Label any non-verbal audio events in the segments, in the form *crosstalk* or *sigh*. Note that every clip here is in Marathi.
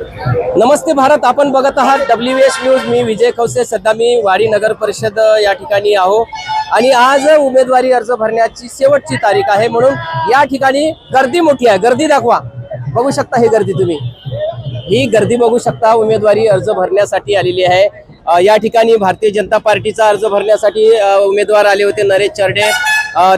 नमस्ते भारत आपण बघत आहात डब्ल्यू एस न्यूज मी विजय खवसे. सध्या मी वाडी नगर परिषद या ठिकाणी आहो. आणि आज उमेदवारी अर्ज भरण्याची शेवटची तारीख आहे. म्हणून या ठिकाणी गर्दी मोठी आहे. गर्दी दाखवा. बघू शकता ही गर्दी तुम्ही. ही गर्दी बघू शकता. उमेदवारी अर्ज भरण्यासाठी आलेली आहे. या ठिकाणी भारतीय जनता पार्टीचा अर्ज भरण्यासाठी उमेदवार आले होते नरेश चरडे.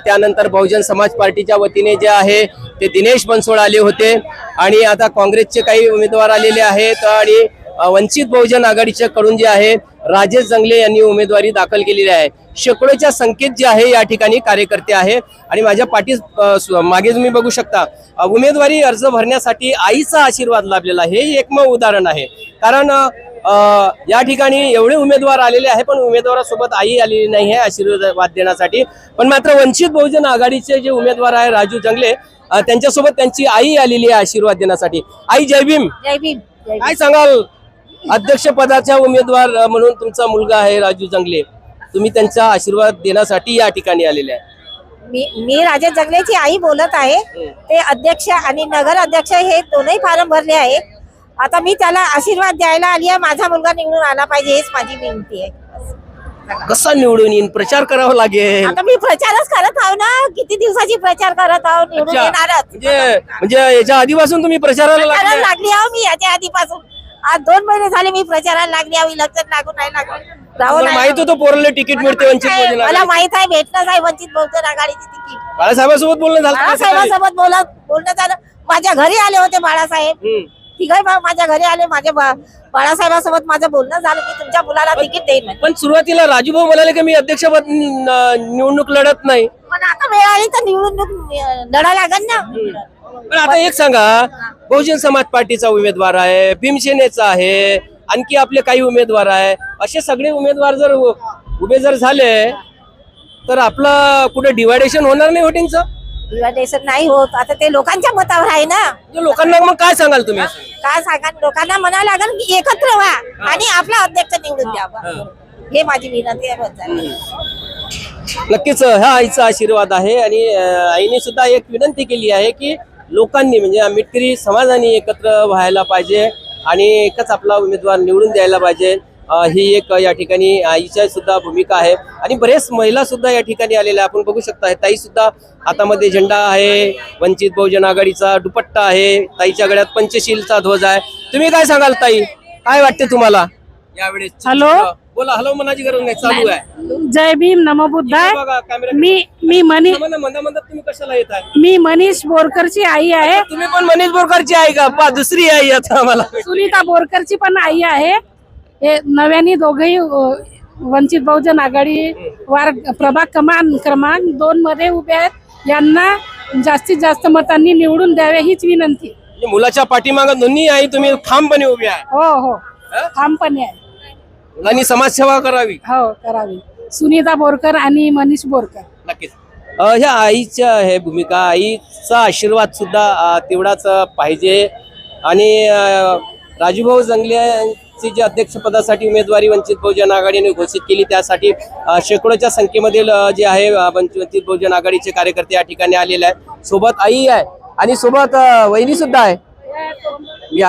त्यानंतर बहुजन समाज पार्टीच्या वतीने जे आहे ते दिनेश बनसोड आले होते. आणि आता काँग्रेसचे काही उमेदवार आलेले आहेत आणि वंचित बहुजन आघाडीच्या कडून जे आहे राजेश जंगले यांनी उमेदवारी दाखल केलेली आहे. शेकडोच्या संख्येत जे आहे या ठिकाणी कार्यकर्ते आहे. आणि माझ्या पाठी मागे तुम्ही बघू शकता उमेदवारी अर्ज भरण्यासाठी आईचा आशीर्वाद लाभलेला हे एकमेव उदाहरण आहे. कारण या ठिकाणी एवढे उमेदवार आलेले आहे पण उमेदवारासोबत आई आलेली नाही आहे आशीर्वाद देण्यासाठी. पण मात्र वंचित बहुजन आघाडीचे जे उमेदवार आहे राजू जंगले त्यांच्यासोबत त्यांची आई आलेली आहे आशीर्वाद देण्यासाठी. आई जय भीम. जय. काय सांगाल? अध्यक्ष पदाचा उमेदवार म्हणून तुमचा मुलगा आहे राजू जंगले. तुम्ही त्यांचा आशीर्वाद देण्यासाठी या ठिकाणी आलेले आहे. मी मी राजेश जगलेची आई बोलत आहे. ते अध्यक्ष आणि नगर अध्यक्ष हे दोनही फारम भरले आहे. आता मी त्याला आशीर्वाद द्यायला आली आहे. माझा मुलगा निवडून आला पाहिजे हेच माझी विनंती आहे. कसा निवडून येईन? प्रचार करावा लागेल. आता मी प्रचारच करत आहो ना. किती दिवसाची प्रचार करत आहो? निवडून अच्छा. येणारच. म्हणजे म्हणजे याच्या आधीपासून तुम्ही प्रचाराला प्रचाराला लागले? लागली आहो मी. याच्या आधीपासून. आज दोन महिने झाले मी प्रचाराला लागली आहो. इलेक्शन लागून नाही लागून. राहून तुम्हाला माहीत होतं पोराला तिकीट मिळते वंचित बहुजन मला. माहीत आहे. भेटणंच आहे वंचित बहुजन आघाडीची तिकीट. बाळासाहेबांसोबत बोलणं झालं का? सकाळी? बाळासाहेबांसोबत बोलत बोलणं झालं. माझ्या घरी आले होते बाळासाहेब. हम्म. तिघही भाऊ माझ्या घरी आले माझ्या बा- बाळासाहेबांसोबत माझं बोलणं झालं मी तुमच्या मुलाला तिकीट देईन म्हणे. पण सुरुवातीला राजूभाऊ म्हणाले की मी अध्यक्षपद न- निवडणूक लढत नाही. पण आता वेळ आली तर निवडणूक लढा लागल ना. पण आता एक सांगा बहुजन समाज पार्टीचा उमेदवार आहे भीमसेनेचा आहे आणखी आपले काही उमेदवार आहे असे सगळे उमेदवार जर उ- उभे जर झाले तर आपलं कुठे डिवायडेशन होणार नाही व्होटिंगचं Revalidation नाही होत. आता ते लोकांच्या मतावर आहे ना. म्हणजे लोकांना मग काय सांगाल तुम्ही? काय सांगा? लोकांना म्हणावं लागेल की एकत्र व्हा आणि आपला अध्यक्ष निवडून द्यावा. हे. माझी विनंती आहे. नक्कीच हा आईचा आशीर्वाद आहे आणि आईने सुद्धा एक विनंती केली आहे की लोकांनी म्हणजे आंबेडकरी समाजाने एकत्र व्हायला पाहिजे आणि एकच आपला उमेदवार निवडून द्यायला पाहिजे. ही एक या ठिकाणी आईच्या सुद्धा भूमिका आहे. आणि बरेच महिला सुद्धा या ठिकाणी आलेल्या आपण बघू शकता. ताई सुद्धा हातामध्ये झेंडा आहे वंचित बहुजन आघाडीचा दुपट्टा आहे ताईच्या गळ्यात पंचशीलचा ध्वज आहे. तुम्ही काय सांगाल ताई? काय वाटते तुम्हाला? यावेळेस हॅलो? बोला हॅलो मनाची गरज नाही चालू आहे. जय भीम नमो बुद्धाय मी मी मनी म्हणा मंदा मंदा तुम्ही कशाला येत आहे? मी मनीष बोरकरची आई आहे. तुम्ही पण मनीष बोरकरची आहे का? दुसरी आई आता आम्हाला. सुनीता बोरकरची पण आई आहे. हे नव्याने दोघही वंचित बहुजन आघाडी वार प्रभाग क्रमांक क्रमांक दोन मध्ये उभे आहेत. यांना जास्तीत जास्त मतांनी निवडून द्यावे हीच विनंती. म्हणजे मुलाच्या पाठीमाग दोन्ही आई तुम्ही ठामपणे उभे आहे. हो हो. ठामपणे आहे. मुलांनी समाजसेवा करावी. हो करावी. सुनीता बोरकर आणि मनीष बोरकर. नक्कीच. अ, ह्या आईच्या हे भूमिका आईचा आशीर्वाद सुद्धा अ, तेवढाच अ, पाहिजे. आणि अ, राजूभाऊ जंगले यांची जी अध्यक्षपदासाठी उमेदवारी वंचित बहुजन आघाडीने घोषित केली. त्यासाठी शेकडोच्या संख्येमधील जे आहे वंचित बहुजन आघाडीचे कार्यकर्ते या ठिकाणी आलेले आहेत. सोबत आई आहे आणि सोबत वहिनी सुद्धा आहे. या.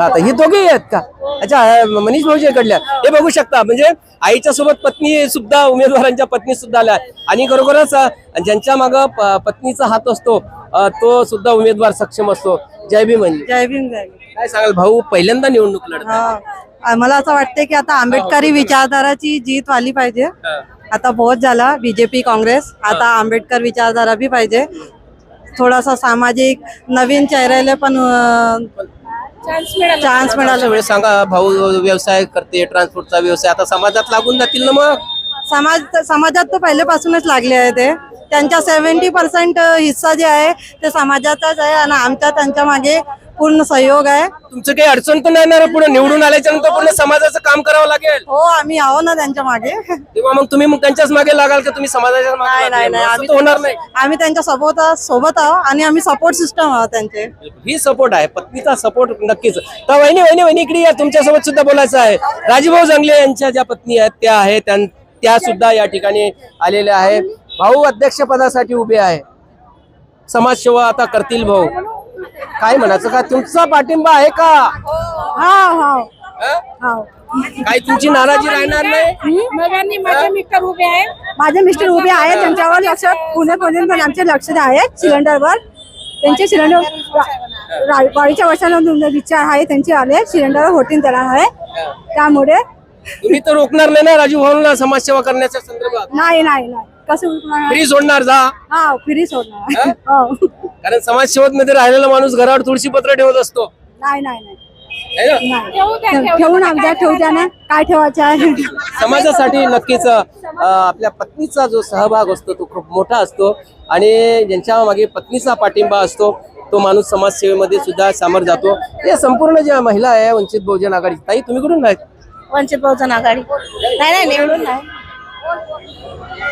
आता ही दोघे आहेत का? अच्छा मनीष भाऊजी कडल्या हे बघू शकता म्हणजे आईच्या सोबत पत्नी सुद्धा उमेदवारांच्या पत्नी सुद्धा आल्या. आणि खरोखरच ज्यांच्या माग पत्नीचा हात असतो तो सुद्धा उमेदवार सक्षम असतो. जय भीम म्हणजे. जय भीम जय भीम. काय सांगाल भाऊ पहिल्यांदा निवडणूक लढत हा. मला असं वाटतं की आता आंबेडकरी विचारधाराची जीत आली पाहिजे. आता बहुत झाला बीजेपी काँग्रेस. आता आंबेडकर विचारधारा बी पाहिजे. थोडासा सामाजिक नवीन चेहऱ्याला पण चान्स मिळाला. वेळेस सांगा भाऊ व्यवसाय करते ट्रान्सपोर्टचा व्यवसाय. आता समाजात लागून जातील ना मग? समाज समाजात तर पहिल्यापासूनच लागले आहे ते. त्यांच्या सेव्हन्टी पर्सेंट हिस्सा जे आहे ते समाजाचाच आहे आणि आमचा त्यांच्या मागे पूर्ण सहयोग आहे. तुमचं काही अडचण नाही येणार पुढे निवडून आल्याच्यानंतर पूर्ण समाजाचं काम करावं लागेल? हो आम्ही आहो ना त्यांच्या मागे. तेव्हा मग तुम्ही मग त्यांच्याच मागे लागाल का? तुम्ही समाजाच्या नाही नाही? नाही. आम्ही होणार नाही. आम्ही त्यांच्यासोबत सोबत आहो आणि आम्ही सपोर्ट सिस्टम आहोत त्यांचे. ही सपोर्ट आहे. पत्नीचा सपोर्ट नक्कीच. तर वहिनी वहिनी वहिनी इकडे या. तुमच्यासोबत सुद्धा बोलायचं आहे. राजभाऊ जंगले यांच्या ज्या पत्नी आहेत त्या आहेत त्यां- सुद्धा या ठिकाणी आलेल्या आहे भाऊ अध्यक्ष पदासाठी उभे आहे. समाजसेवा आता करतील भाऊ. काय म्हणायचं का? तुमचा पाठिंबा आहे का? हो? हं? काय तुमची नाराजी राहणार नाही? नव्याने माझे मिस्टर उभे आहे माझे मिस्टर उभे आहेत त्यांच्यावर लक्ष पुणे पण आमचे लक्ष आहे सिलेंडरवर. त्यांचे सिलेंडर वाढीच्या वर्षाला विचार आहे त्यांचे आले सिलेंडर होटीन देणार आहे. त्यामुळे तुम्ही तर रोखणार नाही ना राजू भाऊला समाजसेवा करण्याच्या संदर्भात? नाही नाही नाही. कसं? फ्री सोडणार जा. हा फ्री सोडणार. हो? कारण समाजसेवकमध्ये राहिलेला माणूस घरावर तुळशी पत्र ठेवत असतो. नाही नाही नाही. है ना? नाही. ठेवून आमच्या ठेवू द्या. ना काय ठेवायचं? आहे? समाजासाठी नक्कीच अं, आपल्या पत्नीचा जो सहभाग असतो तो खूप मोठा असतो. आणि ज्यांच्या मागे पत्नीचा पाठिंबा असतो तो माणूस समाजसेवेमध्ये सुद्धा सामोर जातो. या संपूर्ण ज्या महिला आहे वंचित बहुजन आघाडी ताई तुम्ही कुठून आहेत? वंचित बहुजन आघाडी. नाही नाही निवडून नाही.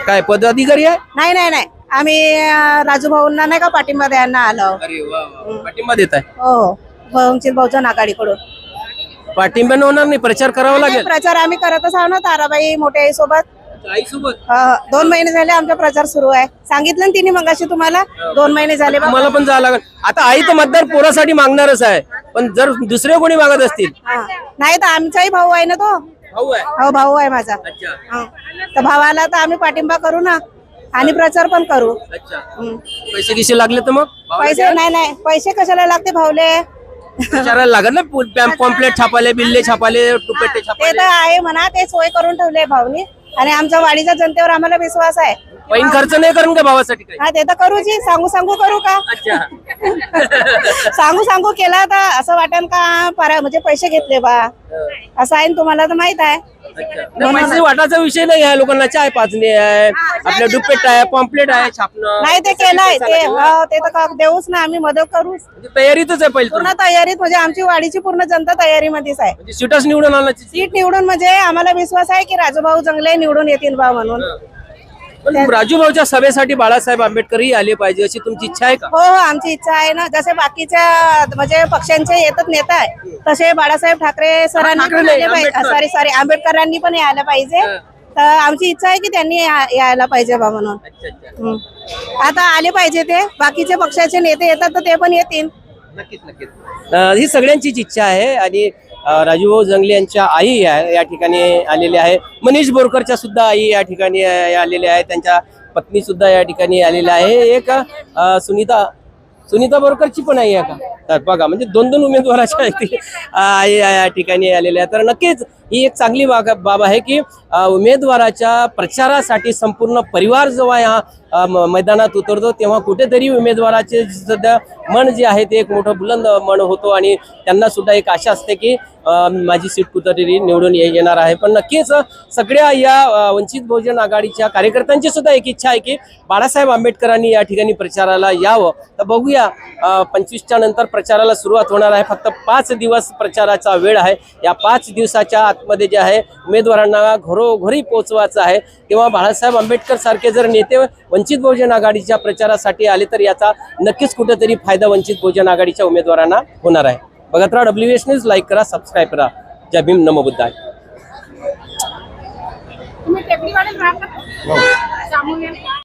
काय पदाधिकारी आहे? नाही नाही नाही. आम्ही अं, राजू भाऊंना नाही का पाठिंबा द्यायला आलो. अरे वा वा. पाठिंबा देत आहे? हो वंचित बहुजन आघाडीकडून. पाठिंब्यानं होणार नाही प्रचार करावा लागेल? प्रचार आम्ही करतच आहोत ना ताराबाई मोठ्या आई सोबत आई सोबत दोन महिने झाले आमचा प्रचार सुरू आहे. सांगितलं ना तिने मगाशी तुम्हाला? दोन महिने झाले बा. मला पण जावं लागेल. आता आई तर मतदार पोरासाठी मागणारच आहे. पण जर दुसरे कोणी मागत असतील? हा. नाही तर आमचाही भाऊ आहे ना तो. भाऊ आहे? हो भाऊ आहे माझा. अच्छा. हा. तर भावाला तर आम्ही पाठिंबा करू ना. आणि प्रचार पण करू. अच्छा. हं. पैसे किसे लागले तर मग? पैसे नाही नाही. पैसे कशाला लागते भाऊले? लागत ना. पॉम्पलेट छापाले बिल्ले छापाले टुपेटे ते छापाले तर आहे म्हणा. ते सोय करून ठेवले भाऊनी. आणि आमच्या वाडीच्या जनतेवर आम्हाला विश्वास आहे. पैन खर्च नाही करून का भावासाठी काही? हा ते तर करू जी सांगू सांगू करू का? अच्छा. *laughs* सांगू सांगू केला तर असं वाटेल का? परा म्हणजे पैसे घेतले बा. असं आहे ना तुम्हाला तर माहीत आहे. पैसे वाटायचा विषय नाही आहे. लोकांना चाय पाचणी आहे आपल्या दुप्पेट आहे पॉम्पलेट आहे छापणं. नाही ते केलंय ते हो, ते तर का- देऊच ना आम्ही मदत करूच. म्हणजे तयारीतच आहे पहिले पूर्ण तयारीत म्हणजे आमची वाडीची पूर्ण जनता तयारीमध्येच आहे. म्हणजे सीटच निवडून आणण्याची सीट निवडून म्हणजे आम्हाला विश्वास आहे की राजूभाऊ जंगले निवडून येतील बा म्हणून. पण राजू भाऊच्या सभेसाठी बाळासाहेब आंबेडकरही आले पाहिजे अशी तुमची इच्छा आहे का? हो हो आमची इच्छा आहे ना. जसे बाकीच्या म्हणजे पक्षांचे येतात नेता आहे तसे बाळासाहेब ठाकरे सरांनी ठाकरे पण नाही, आले पाहिजे. आंबेडकर. सॉरी सॉरी आंबेडकरांनी पण यायला पाहिजे. तर आमची इच्छा आहे की त्यांनी या- यायला पाहिजे बा म्हणून. अच्छा अच्छा. हम्म. आता आले पाहिजे ते. बाकीचे पक्षाचे नेते येतात तर ते पण येतील. नक्कीच नक्कीच. अं, ही सगळ्यांचीच इच्छा आहे आणि राजूभाऊ जंगले यांच्या आई या या ठिकाणी आलेल्या आहे. मनीष बोरकरच्या सुद्धा आई या ठिकाणी आलेल्या आहे त्यांच्या पत्नी सुद्धा या ठिकाणी आलेल्या आहे. एक सुनीता सुनीता बोरकरची पण आई आहे का? तर बघा म्हणजे दोन दोन उमेदवाराच्या आई या ठिकाणी आलेल्या तर नक्कीच ही एक चांगली बाग बाब आहे की उमेदवाराच्या प्रचारासाठी संपूर्ण परिवार जेव्हा या मैदानात उतरतो तेव्हा कुठेतरी उमेदवाराचे सध्या मन जे आहे ते एक मोठं बुलंद मन होतो आणि त्यांना सुद्धा एक आशा असते की माझी सीट कुठेतरी निवडून येणार आहे. पण नक्कीच सगळ्या या वंचित बहुजन आघाडीच्या कार्यकर्त्यांची सुद्धा एक इच्छा आहे की बाळासाहेब आंबेडकरांनी या ठिकाणी प्रचाराला यावं. तर बघूया पंचवीसच्या नंतर प्रचाराला सुरुवात होणार आहे. फक्त पाच दिवस प्रचाराचा वेळ आहे. या पाच दिवसाच्या आतमध्ये जे आहे उमेदवारांना घरोघरी पोहोचवायचं आहे. तेव्हा बाळासाहेब आंबेडकर सारखे जर नेते वंचित बहुजन आघाडीच्या प्रचारासाठी आले तर याचा नक्कीच कुठेतरी फायदा वंचित बहुजन आघाडीच्या उमेदवारांना होणार आहे. बघत राहा डब्ल्यू एस न्यूज लाईक करा सबस्क्राईब करा. जय भीम नमो बुद्धाय. तुम्ही